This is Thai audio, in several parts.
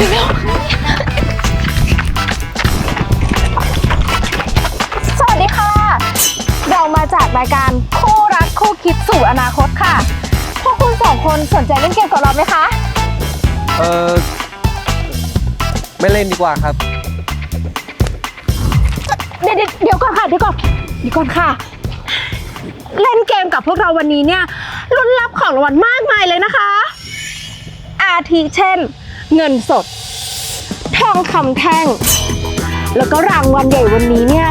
สวัสดีค่ะ เรามาจากรายการคู่รักคู่คิดสู่อนาคตค่ะ พวกคุณสองคนสนใจเล่นเกมกับเราไหมคะ เออไม่เล่นดีกว่าครับ เดี๋ยวเดี๋ยวเดี๋ยวก่อนค่ะเดี๋ยวก่อนเดี๋ยวก่อนค่ะ เล่นเกมกับพวกเราวันนี้เนี่ยลุ้นรับของรางวัลมากมายเลยนะคะ อาทิเช่น เงินสด ทองคำแท่ง แล้วก็รางวัลใหญ่วันนี้เนี่ย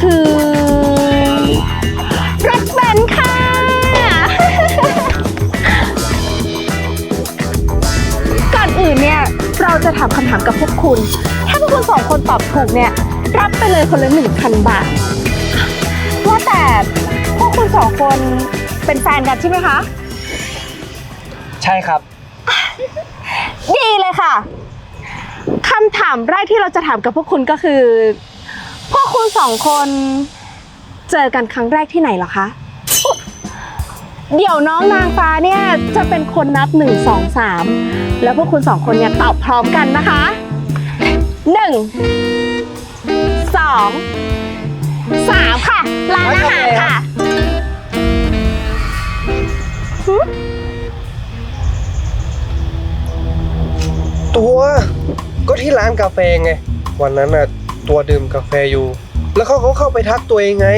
คือรถเบนซ์ค่ะ ก่อนอื่นเนี่ย เราจะถามคำถามกับพวกคุณ ถ้าพวกคุณสองคนตอบถูกเนี่ย รับไปเลยคนละหนึ่งพันบาท ว่าแต่พวกคุณสองคนเป็นแฟนกันใช่ไหมคะ ใช่ครับ ดีเลยค่ะ คำถามแรกที่เราจะถามกับพวกคุณก็คือ พวกคุณสองคน เจอกันครั้งแรกที่ไหนเหรอคะ เดี๋ยวน้องนางฟ้าเนี่ยจะเป็นคนนับ 1 2 3 แล้วพวกคุณสองคนเนี่ยตอบพร้อมกันนะคะ 1 2 3 ค่ะร้านอาหารค่ะ ร้านกาแฟไง วันนั้นน่ะตัวดื่มกาแฟอยู่ แล้วเขาก็เข้าไปทักตัวเองไง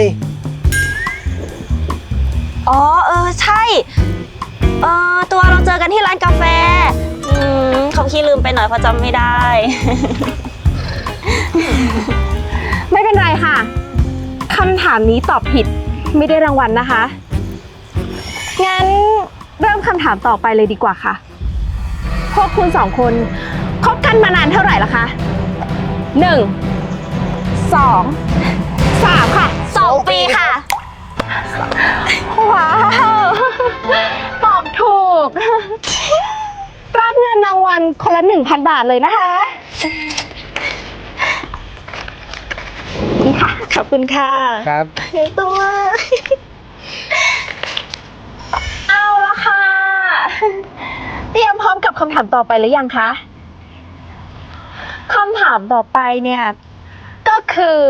อ๋อเออใช่ เออตัวเราเจอกันที่ร้านกาแฟ อืมเขาขี้ลืมไปหน่อยเพราะจำไม่ได้ ไม่เป็นไรค่ะคำถามนี้ตอบผิดไม่ได้รางวัลนะคะ งั้นเริ่มคำถามต่อไปเลยดีกว่าค่ะ พวกคุณสองคนคบ กันมานานเท่าไหร่ละคะหนึ่งสองสามค่ะสองปีค่ะ ว้าว ตอบถูก รับเงินรางวัลคนละหนึ่งพันบาทเลยนะคะ นี่ค่ะ ขอบคุณค่ะครับ ตัว เอาละค่ะ เตรียมพร้อมกับคำถามต่อไปหรือยังคะ คำถามต่อไปเนี่ย ก็คือ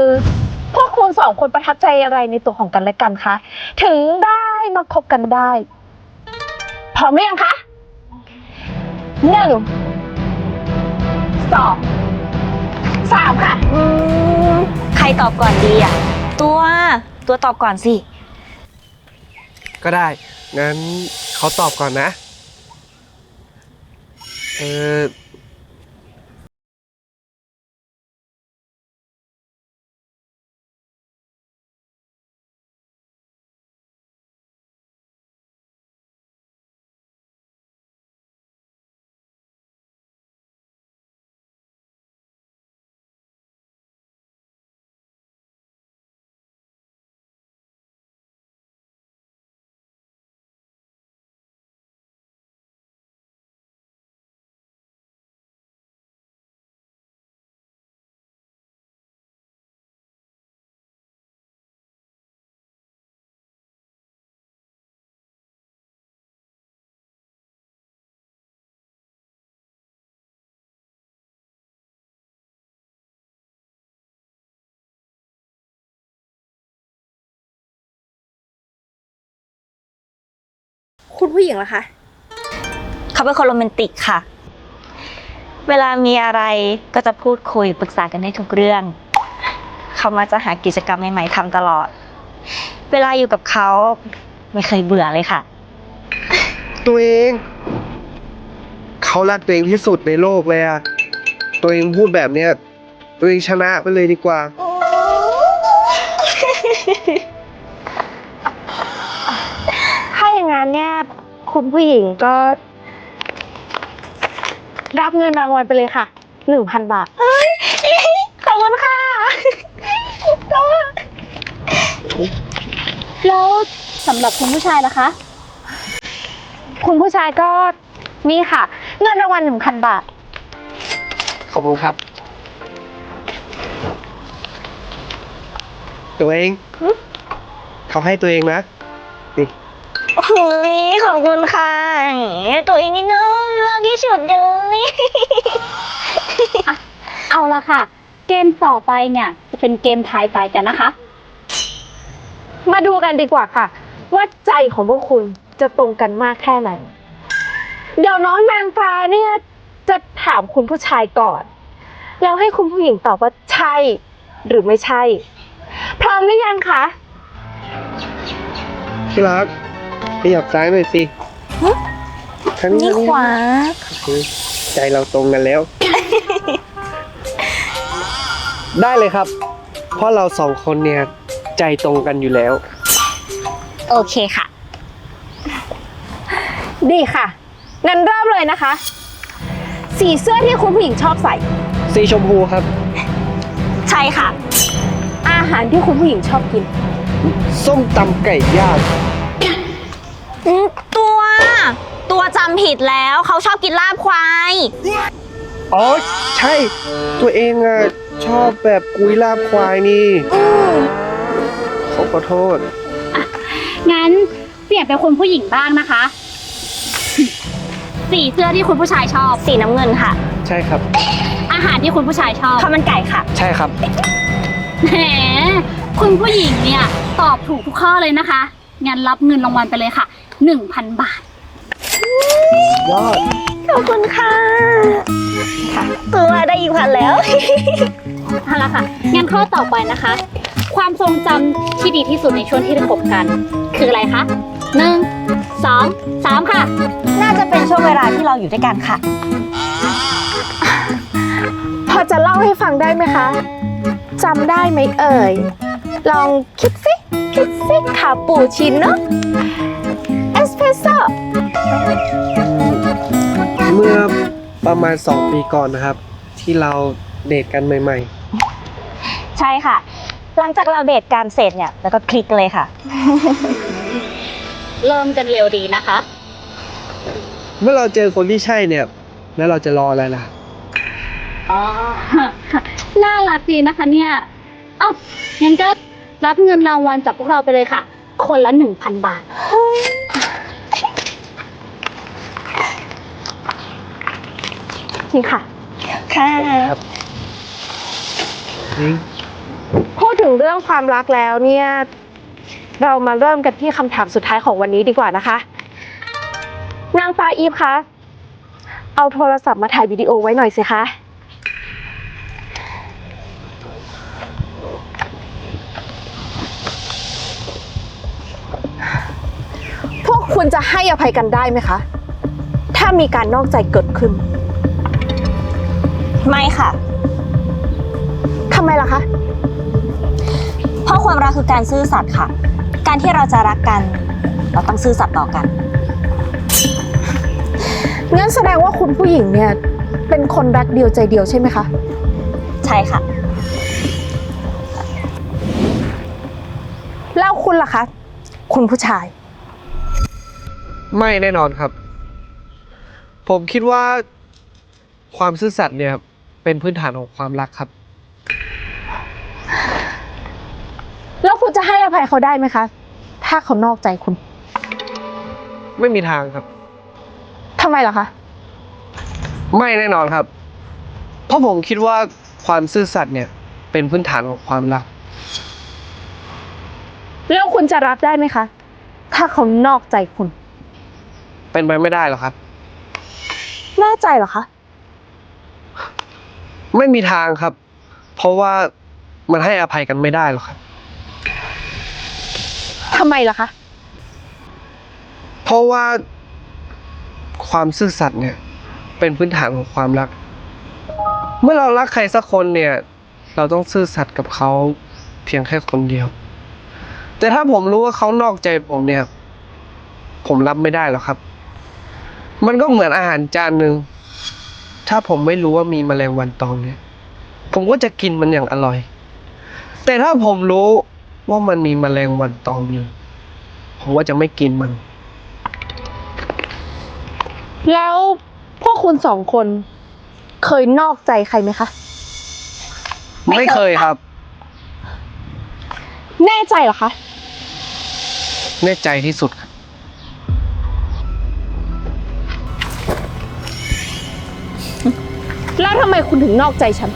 พวกคุณสองคนประทับใจอะไรในตัวของกันและกันคะถึงได้มาคบกันได้พร้อมหรือยังคะหนึ่งสองสามค่ะ อืมใครตอบก่อนดีอะ ตัวตัวตอบก่อนสิ ก็ได้ งั้นเขาตอบก่อนนะ เออ คุณผู้หญิงล่ะคะ เขาเป็นคนโรแมนติกค่ะ เวลามีอะไรก็จะพูดคุยปรึกษากันได้ทุกเรื่อง เขามาจะหากิจกรรมใหม่ๆทำตลอด เวลาอยู่กับเขาไม่เคยเบื่อเลยค่ะ ตัวเอง เขารักตัวเองที่สุดในโลกเลยอะตัวเองพูดแบบเนี้ย ตัวเองชนะไปเลยดีกว่าถ้าอย่างนั้นเนี่ย คุณผู้หญิงก็ รับเงินรางวัลไปเลยค่ะหนึ่งพันบาทขอบคุณค่ะแล้วสำหรับคุณผู้ชายนะคะ คุณผู้ชายก็นี่ค่ะ เงินรางวัลหนึ่งพันบาท ขอบคุณครับตัวเองเขาให้ตัวเองนะนี่โอ้ยขอบคุณค่ะตัวเองนี่น่ารักที่สุดเลยเอาละค่ะ เกมต่อไปเนี่ยจะเป็นเกมทายใจกันนะคะ มาดูกันดีกว่าค่ะ ว่าใจของพวกคุณจะตรงกันมากแค่ไหน เดี๋ยวน้องนางฟ้าเนี่ยจะถามคุณผู้ชายก่อน แล้วให้คุณผู้หญิงตอบว่าใช่ หรือไม่ใช่ พร้อมหรือยังคะ ที่รัก ขยับซ้ายหน่อยสิทางนี่ขวาใจเราตรงกันแล้ว ได้เลยครับ เพราะเราสองคนเนี่ย ใจตรงกันอยู่แล้ว โอเคค่ะ ดีค่ะ งั้นเริ่มเลยนะคะ สีเสื้อที่คุณผู้หญิงชอบใส่ สีชมพูครับ ใช่ค่ะ อาหารที่คุณผู้หญิงชอบกิน ส้มตำไก่ย่าง อืมตัว ตัวจำผิดแล้วเขาชอบกินลาบควาย อ๋อ ใช่ ตัวเองอะชอบแบบกุยลาบควายนี่เขาขอโทษ งั้นเปลี่ยนเป็นคุณผู้หญิงบ้างนะคะ สีเสื้อที่คุณผู้ชายชอบ สีน้ำเงินค่ะ ใช่ครับ อาหารที่คุณผู้ชายชอบข้าวมันไก่ค่ะ ใช่ครับ แหมคุณผู้หญิงเนี่ย ตอบถูกทุกข้อเลยนะคะ งั้นรับเงินรางวัลไปเลยค่ะ 1,000 บาท ยอด ขอบคุณค่ะค่ะตัวได้อีกพันแล้ว เอาละค่ะ งั้นข้อต่อไปนะคะ ความทรงจำที่ดีที่สุดในช่วงที่ได้คบกัน คืออะไรคะหนึ่งสองสามค่ะ น่าจะเป็นช่วงเวลาที่เราอยู่ด้วยกันค่ะ พอจะเล่าให้ฟังได้ไหมคะจำได้ไหมเอ่ย ลองคิดสิ คิดสิคาปูชิโน่เประมาณ 2 ปีก่อนนะครับ ที่เราเดทกันใหม่ ใช่ค่ะ หลังจากเราเดทกันเสร็จเนี่ยแล้วก็คลิกเลยค่ะ เริ่มกันเร็วดีนะคะ ๆ เมื่อเราเจอคนที่ใช่เนี่ย แล้วเราจะรออะไรล่ะ อ๋อ น่ารักดีนะคะเนี่ยเอ้างั้นก็รับเงินรางวัลจากพวกเราไปเลยค่ะ คนละหนึ่งพันบาท นี่ค่ะ ค่ะนี่พูดถึงเรื่องความรักแล้วเนี่ย เรามาเริ่มกันที่คำถามสุดท้ายของวันนี้ดีกว่านะคะ นางฟ้าอีฟคะเอาโทรศัพท์มาถ่ายวิดีโอไว้หน่อยสิคะ พวกคุณจะให้อภัยกันได้ไหมคะ ถ้ามีการนอกใจเกิดขึ้น ไม่ค่ะ ทำไมล่ะคะ เพราะความรักคือการซื่อสัตย์ค่ะ การที่เราจะรักกัน เราต้องซื่อสัตย์ต่อกัน งั้นแสดงว่าคุณผู้หญิงเนี่ย เป็นคนรักเดียวใจเดียวใช่ไหมคะ ใช่ค่ะ แล้วคุณล่ะคะ คุณผู้ชาย ไม่แน่นอนครับ ผมคิดว่าความซื่อสัตย์เนี่ย เป็นพื้นฐานของความรักครับ แล้วคุณจะให้อภัยเขาได้ไหมคะ ถ้าเขานอกใจคุณไม่มีทางครับ ทำไมล่ะคะ ไม่แน่นอนครับ เพราะผมคิดว่าความซื่อสัตย์เนี่ย เป็นพื้นฐานของความรัก แล้วคุณจะรับได้ไหมคะ ถ้าเขานอกใจคุณ เป็นไปไม่ได้หรอกครับ แน่ใจเหรอคะ ไม่มีทางครับ เพราะว่ามันให้อภัยกันไม่ได้หรอกครับ ทำไมล่ะคะ เพราะว่าความซื่อสัตย์เนี่ย เป็นพื้นฐานของความรัก เมื่อเรารักใครสักคนเนี่ย เราต้องซื่อสัตย์กับเขาเพียงแค่คนเดียว แต่ถ้าผมรู้ว่าเขานอกใจผมเนี่ย ผมรับไม่ได้หรอกครับ มันก็เหมือนอาหารจานหนึ่ง ถ้าผมไม่รู้ว่ามีแมลงวันตอมเนี่ย ผมก็จะกินมันอย่างอร่อย แต่ถ้าผมรู้ว่ามันมีแมลงวันตอมอยู่ ผมว่าจะไม่กินมัน แล้วพวกคุณสองคนเคยนอกใจใครไหมคะ ไม่เคยครับ แน่ใจเหรอคะ แน่ใจที่สุดครับ แล้วทำไมคุณถึงนอกใจฉัน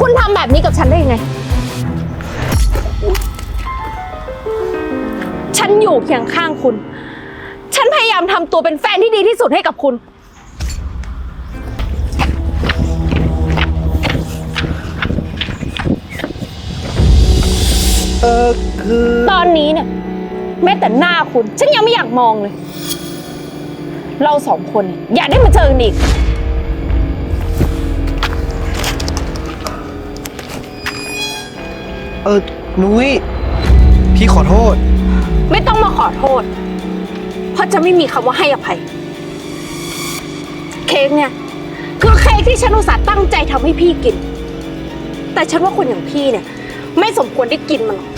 คุณทำแบบนี้กับฉันได้ยังไง ฉันอยู่เคียงข้างคุณ ฉันพยายามทำตัวเป็นแฟนที่ดีที่สุดให้กับคุณ คือ ตอนนี้เนี่ยแม้แต่หน้าคุณ ฉันยังไม่อยากมองเลย เราสองคนเนี่ยอย่าได้มาเจอกันอีก เออ นุ้ย พี่ขอโทษ ไม่ต้องมาขอโทษ เพราะจะไม่มีคำว่าให้อภัย เค้กเนี่ย คือเค้กที่ฉันอุตส่าห์ตั้งใจทำให้พี่กิน แต่ฉันว่าคนอย่างพี่เนี่ย ไม่สมควรได้กินมันหรอก